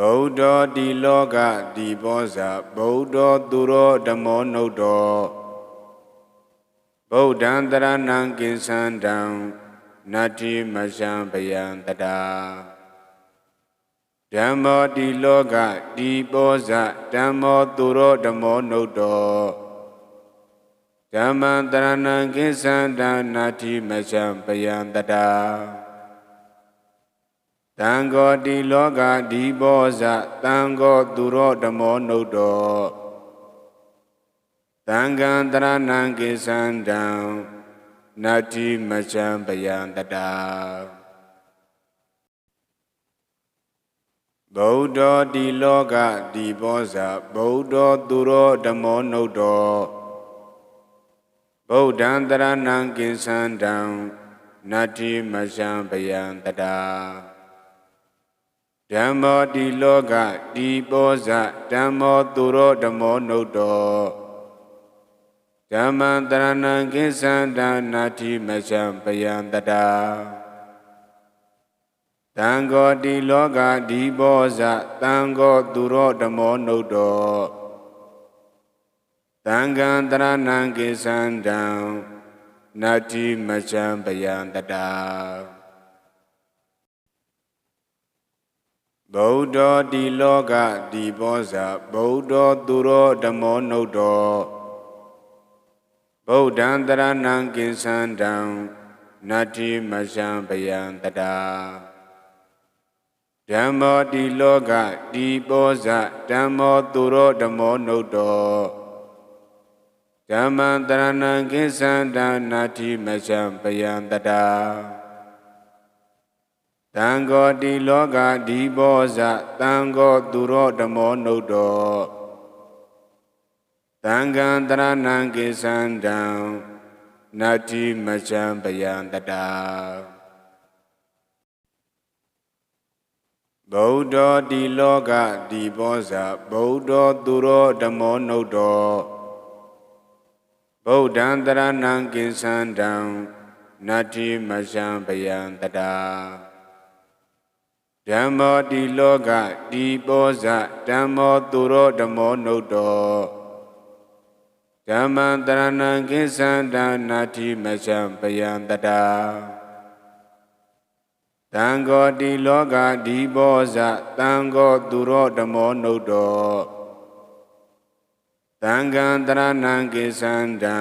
ဗုဒ္ဓောတိလောကဒီဘောဇာဗုဒ္ဓောသူရောဓမ္မောနုဿောဗုဒ္ဓံတရဏံကိသန္တံနတ္တိမရှံဗယံတတာဓမ္မောတိလောကဒီဘောဇာဓမ္မောသူရောဓမ္မောနုဿောဓမ္မံတရဏံကိသန္တံနတ္တိမရှံဗယံတတာ တံဃောတိလောကဒီဘောဇတံဃောသူရောဓမ္မောနုတောတံဃံတရဏံကိသန္တံနတ္တိမချံပယံတတာဗုဒ္ဓောတိလောကဒီဘောဇဗုဒ္ဓောသူရောဓမ္မောနုတောဗုဒ္ဓံတရဏံကိသန္တံနတ္တိမချံပယံတတာ ဓမ္မောတိလောကတိပောဇဓမ္မောသူရောဓမ္မောနုတောဓမ္မံတရဏံကိသန္တနာတိမချံပယံတတာတံဃောတိလောကဒီပောဇတံဃောသူရောဓမ္မောနုတောတံဃံတရဏံကိသန္တံနာတိမချံပယံတတာ ဗုဒ္ဓောတိလောကဒီဘောဇာဗုဒ္ဓောသူရောဓမ္မောနုတောဗုဒ္ဓံတရဏံကိသန္တံနတ္တိမရှံပယံတတာဓမ္မောတိလောကဒီဘောဇဓမ္မောသူရောဓမ္မောနုတောဓမ္မံတရဏံကိသန္တံနတ္တိမရှံပယံတတာ တံဃောတိလောကဒီဘောဇတံဃောသူရောဓမောနုတောတံဃံတရဏံကိသန္တံနတ္တိမချံပယံတတာဗုဒ္ဓောတိလောကဒီဘောဇဗုဒ္ဓောသူရောဓမောနုတောဗုဒ္ဓံတရဏံကိသန္တံနတ္တိမချံပယံတတာ ဓမ္မောတိလောကတိပောဇဓမ္မောသူရောဓမ္မောနုတောဓမ္မံတရဏံကိသန္တနာတိမချံပယံတတာတံဃောတိလောကဒီဘောဇတံဃောသူရောဓမ္မောနုတောတံဃံတရဏံကိသန္တံ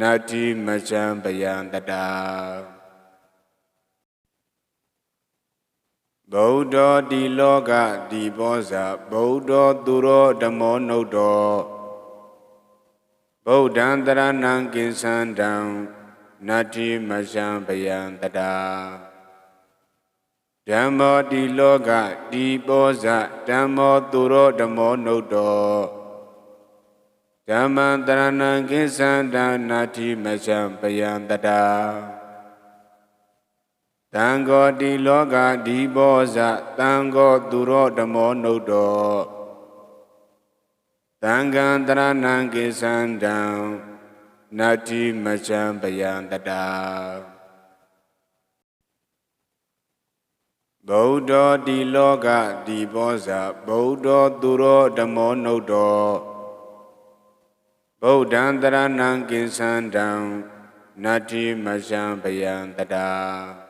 နာတိမချံပယံတတာ ဗုဒ္ဓောတိလောကဒီဘောဇဗုဒ္ဓောသူရောဓမ္မောနုတောဗုဒ္ဓံတရဏံကိသန္တံနတ္တိမရှံပယံတတာဓမ္မောတိလောကဒီဘောဇဓမ္မောသူရောဓမ္မောနုတောဓမ္မံတရဏံကိသန္တံနတ္တိမရှံပယံတတာ တံဃောတိလောကဒီဘောဇတံဃောသူရောဓမောနုတောတံဃံတရဏံကိသန္တံနတ္တိမချံပယံတတာဗုဒ္ဓောတိလောကဒီဘောဇဗုဒ္ဓောသူရောဓမောနုတောဗုဒ္ဓံတရဏံကိသန္တံနတ္တိမချံပယံတတာ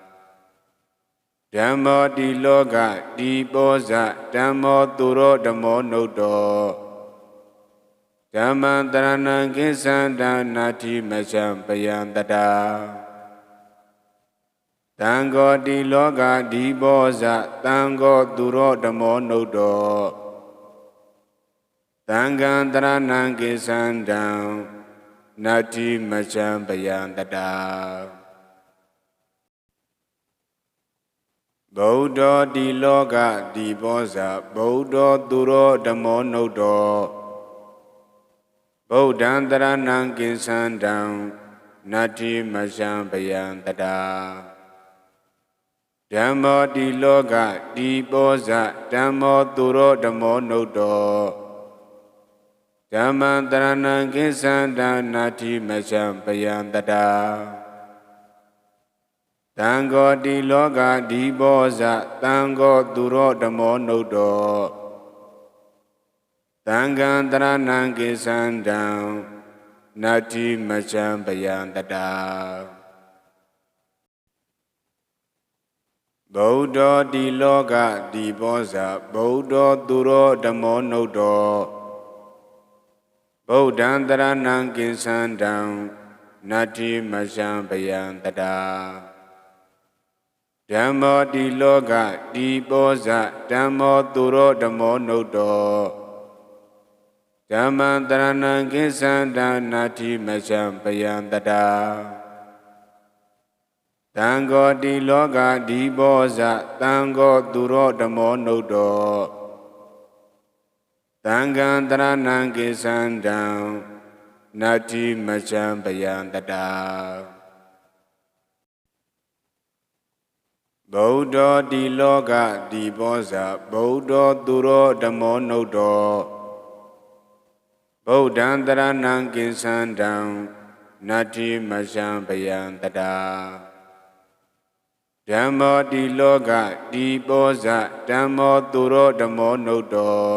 ဓမ္မောတိလောကတိပောဇဓမ္မောသူရောဓမောနုတောဓမ္မံတရဏံကိသန္တနာတိမချံပယံတတာတံဃောတိလောကဒီဘောဇတံဃောသူရောဓမောနုတောတံဃံတရဏံကိသန္တံနာတိမချံပယံတတာ ဗုဒ္ဓောတိလောကဒီဘောဇဗုဒ္ဓောသူရောဓမောနုတောဗုဒ္ဓံတရဏံကိသန္တံနတ္တိမရှံပယံတတာဓမ္မောတိလောကဒီဘောဇဓမ္မောသူရောဓမောနုတောဓမ္မံတရဏံကိသန္တံနတ္တိမရှံပယံတတာ တတံဃောတိလောကဒီဘောဇတံဃောသူရောဓမောနုတောတံဃံတရဏံကိသန္တံနတ္တိမချံပယံတတာဗုဒ္ဓတိလောကဒီဘောဇဗုဒ္ဓသူရောဓမောနုတောဗုဒ္ဓံတရဏံကိသန္တံနတ္တိမချံပယံတတာ ဓမ္မောတိလောကဒီဘောဇဓမ္မောသူရောဓမောနုတောဓမ္မံတရဏံကိသန္တနာတိမချံပယံတတာတံဃောတိလောကဒီဘောဇတံဃောသူရောဓမောနုတောတံဃံတရဏံကိသန္တံနာတိမချံပယံတတာ ဗုဒ္ဓတိလောကဒီဘောဇဗုဒ္ဓသူရောဓမောနုတောဗုဒ္ဓံတရဏံကိသန္တံနတ္တိမဇံပယံတတာဓမ္မောတိလောကဒီဘောဇဓမ္မောသူရောဓမောနုတော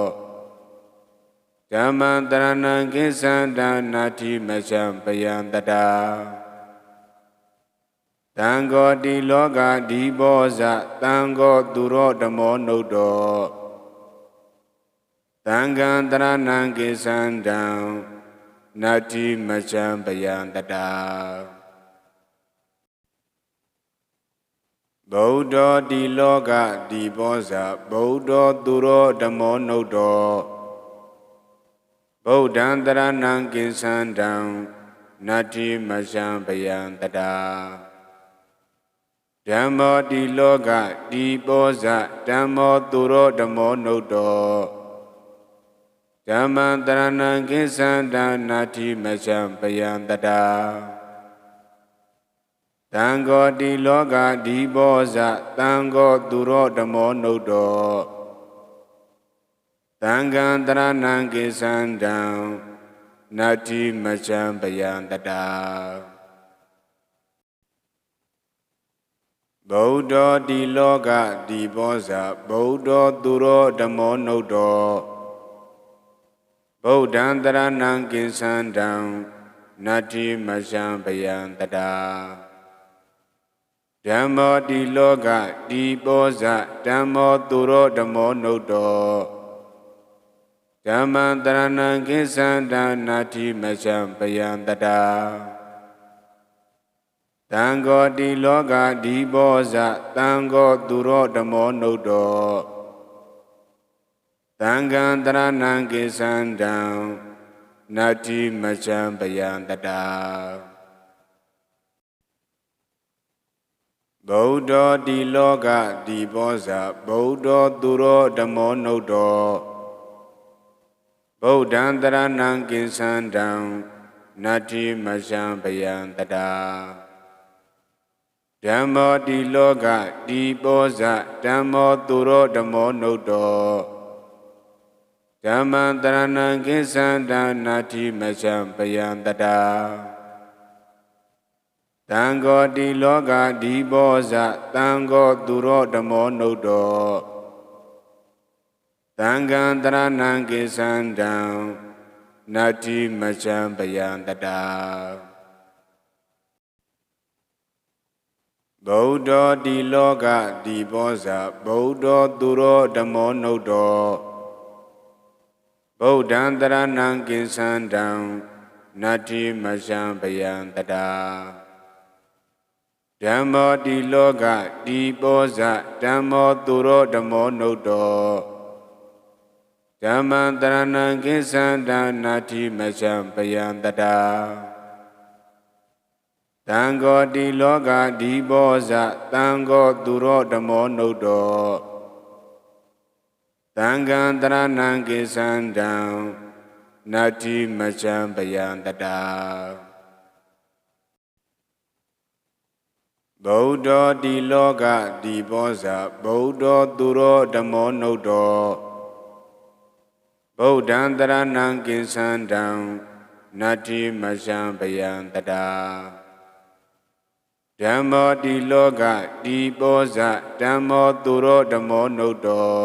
ဓမ္မံတရဏံကိသန္တံနတ္တိမဇံပယံတတာ တံဃောတိလောကဒီဘောဇတံဃောသူရောဓမောနုတောတံဃံတရဏံကိသန္တံနတ္တိမချံပယံတတာဗုဒ္ဓတိလောကဒီဘောဇဗုဒ္ဓသူရောဓမောနုတောဗုဒ္ဓံတရဏံကိသန္တံနတ္တိမချံပယံတတာ ဓမ္မောတိလောကဒီဘောဇဓမ္မောသူရောဓမောနုတောဓမ္မံတရဏံကိသန္တနာတိမချံပယံတတာတံဃောတိလောကဒီဘောဇတံဃောသူရောဓမောနုတောတံဃံတရဏံကိသန္တံနာတိမချံပယံတတာ ဗုဒ္ဓတိလောကဒီဘောဇဗုဒ္ဓသူရောဓမောနုတောဗုဒ္ဓံတရဏံကိသန္တံနတ္တိမဇံပယံတတာဓမ္မောတိလောကဒီဘောဇဓမ္မောသူရောဓမောနုတောဓမ္မံတရဏံကိသန္တံနတ္တိမဇံပယံတတာ တံဃောတိလောကဒီဘောဇတံဃောသူရောဓမောနုတောတံဃံတရဏံကိသန္တံနတ္တိမချံပယံတတာဗုဒ္ဓတိလောကဒီဘောဇဗုဒ္ဓသူရောဓမောနုတောဗုဒ္ဓံတရဏံကိသန္တံနတ္တိမချံပယံတတာ ဓမ္မောတိလောကဒီဘောဇဓမ္မောသူရောဓမောနုတောဓမ္မံတရဏံကိသန္တနာတိမချံပယံတတာတံဃောတိလောကဒီဘောဇတံဃောသူရောဓမောနုတောတံဃံတရဏံကိသန္တံနာတိမချံပယံတတာ ဗုဒ္ဓတိလောကဒီဘောဇဗုဒ္ဓသူရောဓမောနုတောဗုဒ္ဓံတရဏံကိသန္တံနတ္တိမဇံပယံတတာဓမ္မောတိလောကဒီဘောဇဓမ္မောသူရောဓမောနုတောဓမ္မံတရဏံကိသန္တံနတ္တိမဇံပယံတတာ တံဃောတိလောကဒီဘောဇတံဃောသူရောဓမောနုတောတံဃံတရဏံကိသန္တံနတ္တိမချံပယံတတာဗုဒ္ဓတိလောကဒီဘောဇဗုဒ္ဓသူရောဓမောနုတောဗုဒ္ဓံတရဏံကိသန္တံနတ္တိမချံပယံတတာဓ ဓမ္မောတိလောကတိပောဇဓမ္မောသူရောဓမ္မောနုတ္တော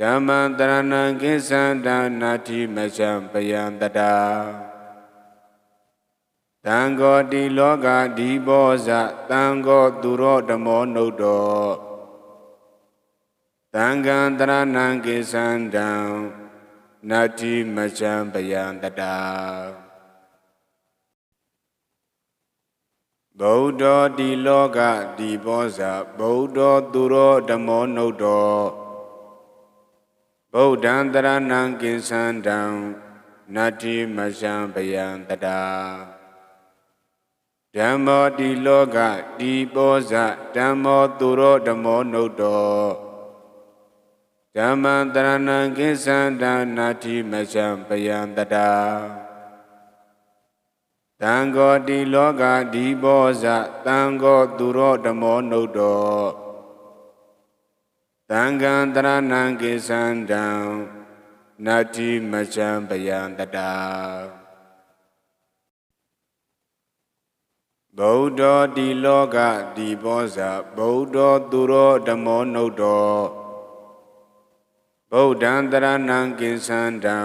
ဓမ္မံတရဏံကိသန္တနာတိမချံပယံတတာတံဃောတိလောကဒီဘောဇတံဃောသူရောဓမ္မောနုတ္တောတံဃံတရဏံကိသန္တံနာတိမချံပယံတတာ ဗုဒ္ဓတိလောကဒီဘောဇဗုဒ္ဓသူရောဓမ္မောနုတ္တောဗုဒ္ဓံတရဏံကိသန္တံနာတိမချံပယံတတာဓမ္မောတိလောကတိပောဇဓမ္မောသူရောဓမ္မောနုတ္တောဓမ္မံတရဏံကိသန္တနာတိမချံပယံတတာ တံဃောတိလောကဒီဘောဇတံဃောသူရောဓမ္မောနုတ္တောတံဃံတရဏံကိသန္တံနာတိမချံပယံတတာဗုဒ္ဓတိလောကဒီဘောဇဗုဒ္ဓသူရောဓမ္မောနုတ္တောဗုဒ္ဓံတရဏံကိသန္တံ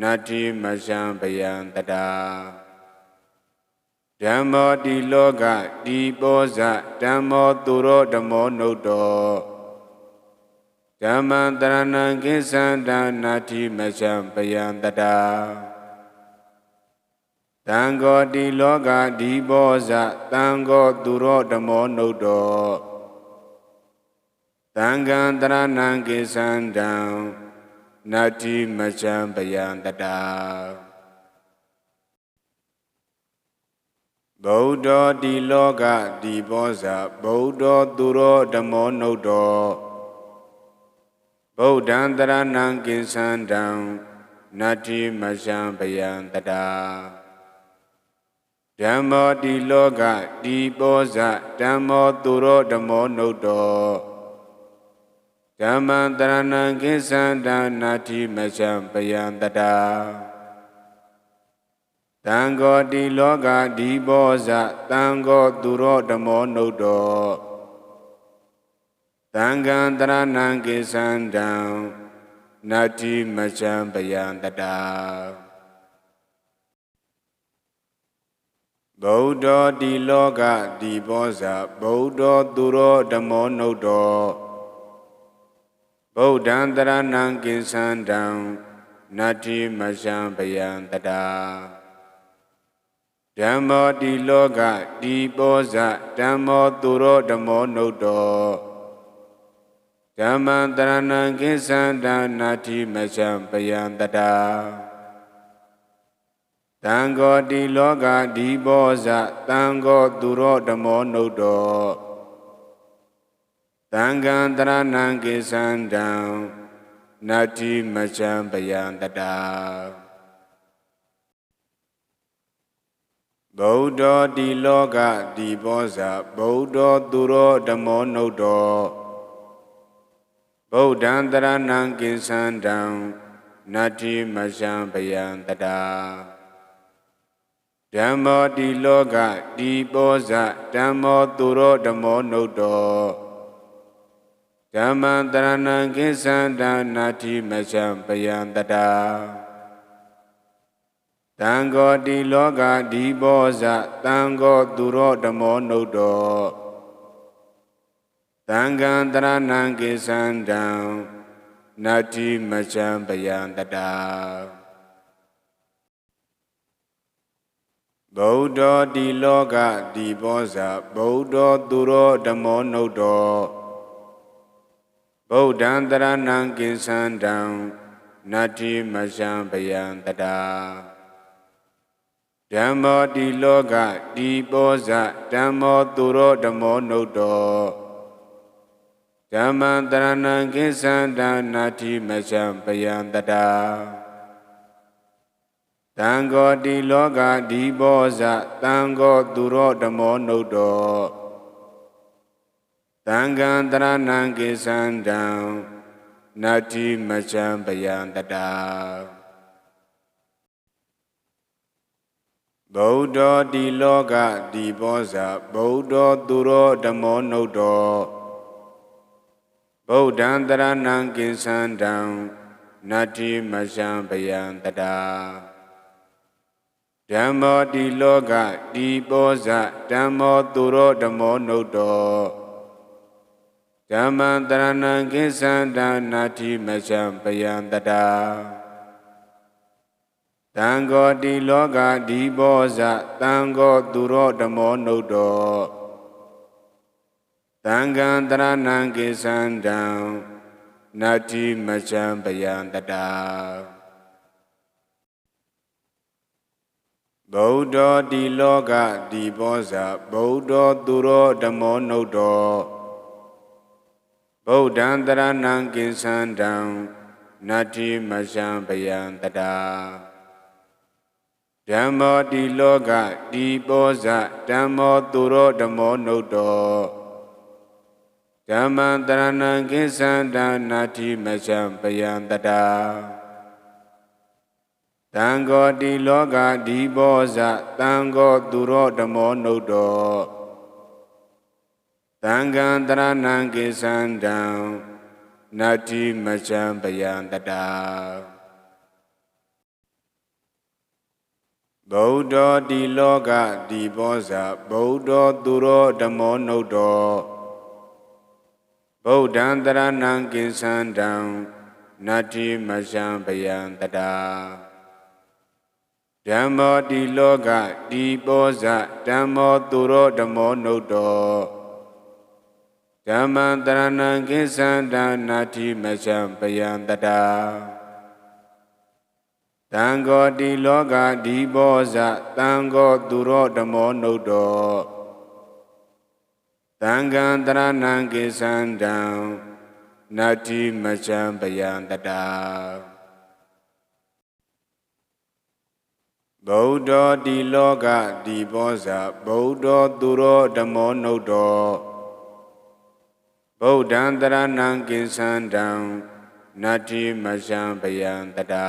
နာတိမချံပယံတတာ ဓမ္မောတိလောကတိပောဇဓမ္မောသူရောဓမ္မောနုတ္တောဓမ္မံတရဏံကိသန္တနာတိမချံပယံတတာတံဃောတိလောကဒီဘောဇတံဃောသူရောဓမ္မောနုတ္တောတံဃံတရဏံကိသန္တံနာတိမချံပယံတတာ ဗုဒ္ဓတိလောကဒီဘောဇဗုဒ္ဓသူရောဓမ္မောနုတ္တောဗုဒ္ဓံတရဏံကိသန္တံနတ္တိမရှံပယံတတာဓမ္မောတိလောကဒီဘောဇဓမ္မောသူရောဓမ္မောနုတ္တောဓမ္မံတရဏံကိသန္တံနတ္တိမရှံပယံတတာ တံဃောတိလောကဒီဘောဇတံဃောသူရောဓမ္မောနုတ္တောတံဃံတရဏံကိသန္တံနတ္တိမချံပယံတတာဗုဒ္ဓတိလောကဒီဘောဇဗုဒ္ဓသူရောဓမ္မောနုတ္တောဗုဒ္ဓံတရဏံကိသန္တံနတ္တိမချံပယံတတာ ဓမ္မောတိလောကတိပောဇဓမ္မောသူရောဓမ္မောနုတ္တောဓမ္မံတရဏံကိသန္တနာတိမချံပယံတတာတံဃောတိလောကဒီဘောဇတံဃောသူရောဓမ္မောနုတ္တောတံဃံတရဏံကိသန္တံနာတိမချံပယံတတာ ဗုဒ္ဓတိလောကဒီဘောဇဗုဒ္ဓသူရောဓမ္မောနုတ္တောဗုဒ္ဓံတရဏံကိသန္တံနတ္တိမရှံပယံတတာဓမ္မောတိလောကဒီဘောဇဓမ္မောသူရောဓမ္မောနုတ္တောဓမ္မံတရဏံကိသန္တံနတ္တိမရှံပယံတတာ တံဃောတိလောကဒီဘောဇတံဃောသူရောဓမ္မောနုတ္တောတံဃံတရဏံကိသန္တံနတ္တိမချံပယံတတာဗုဒ္ဓတိလောကဒီဘောဇဗုဒ္ဓသူရောဓမ္မောနုတ္တောဗုဒ္ဓံတရဏံကိသန္တံနတ္တိမချံပယံတတာ ဓမ္မောတိလောကတိပောဇဓမ္မောသူရောဓမ္မောနုတ္တောဓမ္မံတရဏံကိသန္တနာတိမချံပယံတတာတံဃောတိလောကဒီဘောဇတံဃောသူရောဓမ္မောနုတ္တောတံဃံတရဏံကိသန္တံနာတိမချံပယံတတာ ဗုဒ္ဓောဒီလောကဒီဘောဇာဗုဒ္ဓောသူရောဓမ္မောနုတောဗုဒ္ဓံတရဏံကိသန္တံနတ္တိမရှံဗယံတတာဓမ္မောဒီလောကဒီဘောဇဓမ္မောသူရောဓမ္မောနုတောဓမ္မံတရဏံကိသန္တံနတ္တိမရှံဗယံတတာ တံဃောတိလောကဒီဘောဇတံဃောသူရောဓမ္မောနုတောတံဃံတရဏံကိသန္တံနတ္တိမချံပယံတတာဗုဒ္ဓောတိလောကဒီဘောဇဗုဒ္ဓောသူရောဓမ္မောနုတောဗုဒ္ဓံတရဏံကိသန္တံနတ္တိမချံပယံတတာ ဓမ္မောတိလောကဒီဘောဇဓမ္မောသူရောဓမ္မောနုတောဓမ္မံတရဏံကိသန္တနာတိမချံပယံတတာတံဃောတိလောကဒီဘောဇတံဃောသူရောဓမ္မောနုတောတံဃံတရဏံကိသန္တံနာတိမချံပယံတတာ ဗုဒ္ဓောတိလောကဒီဘောဇဗုဒ္ဓောသူရောဓမ္မောနုတောဗုဒ္ဓံတရဏံကိသန္တံနတ္တိမရှံဗယံတတာဓမ္မောတိလောကဒီဘောဇဓမ္မောသူရောဓမ္မောနုတောဓမ္မံတရဏံကိသန္တံနတ္တိမရှံဗယံတတာ တံဃောတိလောကဒီဘောဇတံဃောသူရောဓမ္မောနုတောတံဃံတရဏံကိသန္တံနတ္တိမချံပယံတတာဗုဒ္ဓောတိလောကဒီဘောဇဗုဒ္ဓောသူရောဓမ္မောနုတောဗုဒ္ဓံတရဏံကိသန္တံနတ္တိမချံပယံတတာ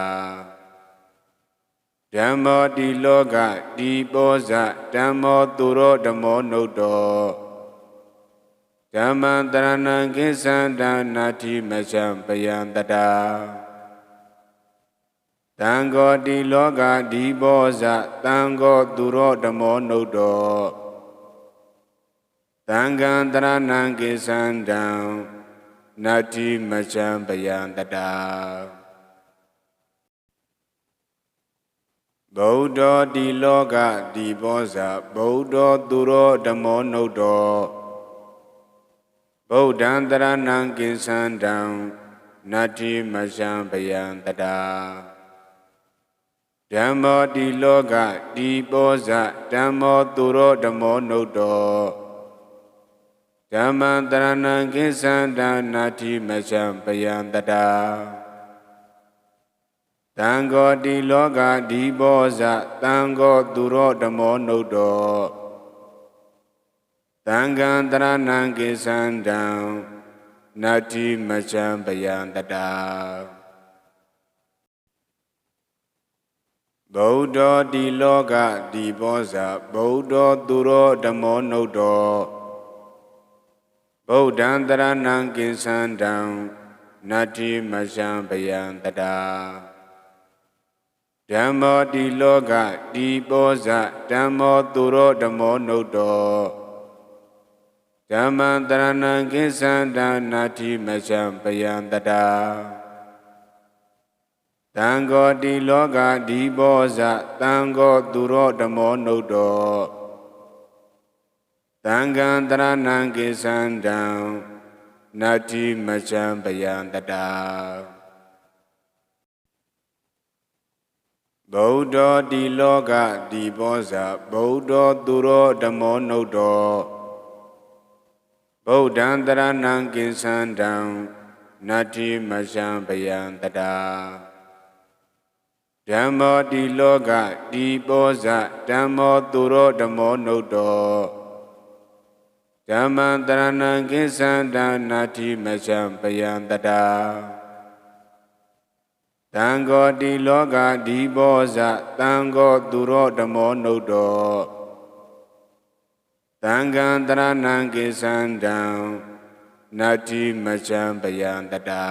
ဓမ္မောတိလောကဒီဘောဇဓမ္မောသူရောဓမ္မောနုတောဓမ္မံတရဏံကိသန္တနာတိမချံပယံတတာတံဃောတိလောကဒီဘောဇတံဃောသူရောဓမ္မောနုတောတံဃံတရဏံကိသန္တံနာတိမချံပယံတတာ ဗုဒ္ဓောတိလောကဒီဘောဇဗုဒ္ဓောသူရောဓမ္မောနုတောဗုဒ္ဓံတရဏံကိသန္တံနတ္တိမရှံဗယံတတာဓမ္မောတိလောကဒီဘောဇဓမ္မောသူရောဓမ္မောနုတောဓမ္မံတရဏံကိသန္တံနတ္တိမရှံဗယံတတာ တံဃောတိလောကဒီဘောဇတံဃောသူရောဓမ္မောနုတောတံဃံတရဏံကိသန္တံနတ္တိမချံပယံတတာဗုဒ္ဓောတိလောကဒီဘောဇဗုဒ္ဓောသူရောဓမ္မောနုတောဗုဒ္ဓံတရဏံကိသန္တံနတ္တိမချံပယံတတာ ဓမ္မောတိလောကဒီဘောဇဓမ္မောသူရောဓမ္မောနုတောဓမ္မံတရဏံကိသန္တနာတိမချံပယံတတာတံဃောတိလောကဒီဘောဇတံဃောသူရောဓမ္မောနုတောတံဃံတရဏံကိသန္တံနာတိမချံပယံတတာ ဗုဒ္ဓောတိလောကဒီဘောဇဗုဒ္ဓောသူရောဓမ္မောနုတောဗုဒ္ဓံတရဏံကိသန္တံနတ္တိမရှံပယံတတာဓမ္မောတိလောကဒီဘောဇဓမ္မောသူရောဓမ္မောနုတောဓမ္မံတရဏံကိသန္တံနတ္တိမရှံပယံတတာ တံဃောတိလောကဒီဘောဇတံဃောသူရောဓမ္မောနုတောသံဃံတရဏံကိသန္တံနတ္တိမချံပယံတတာ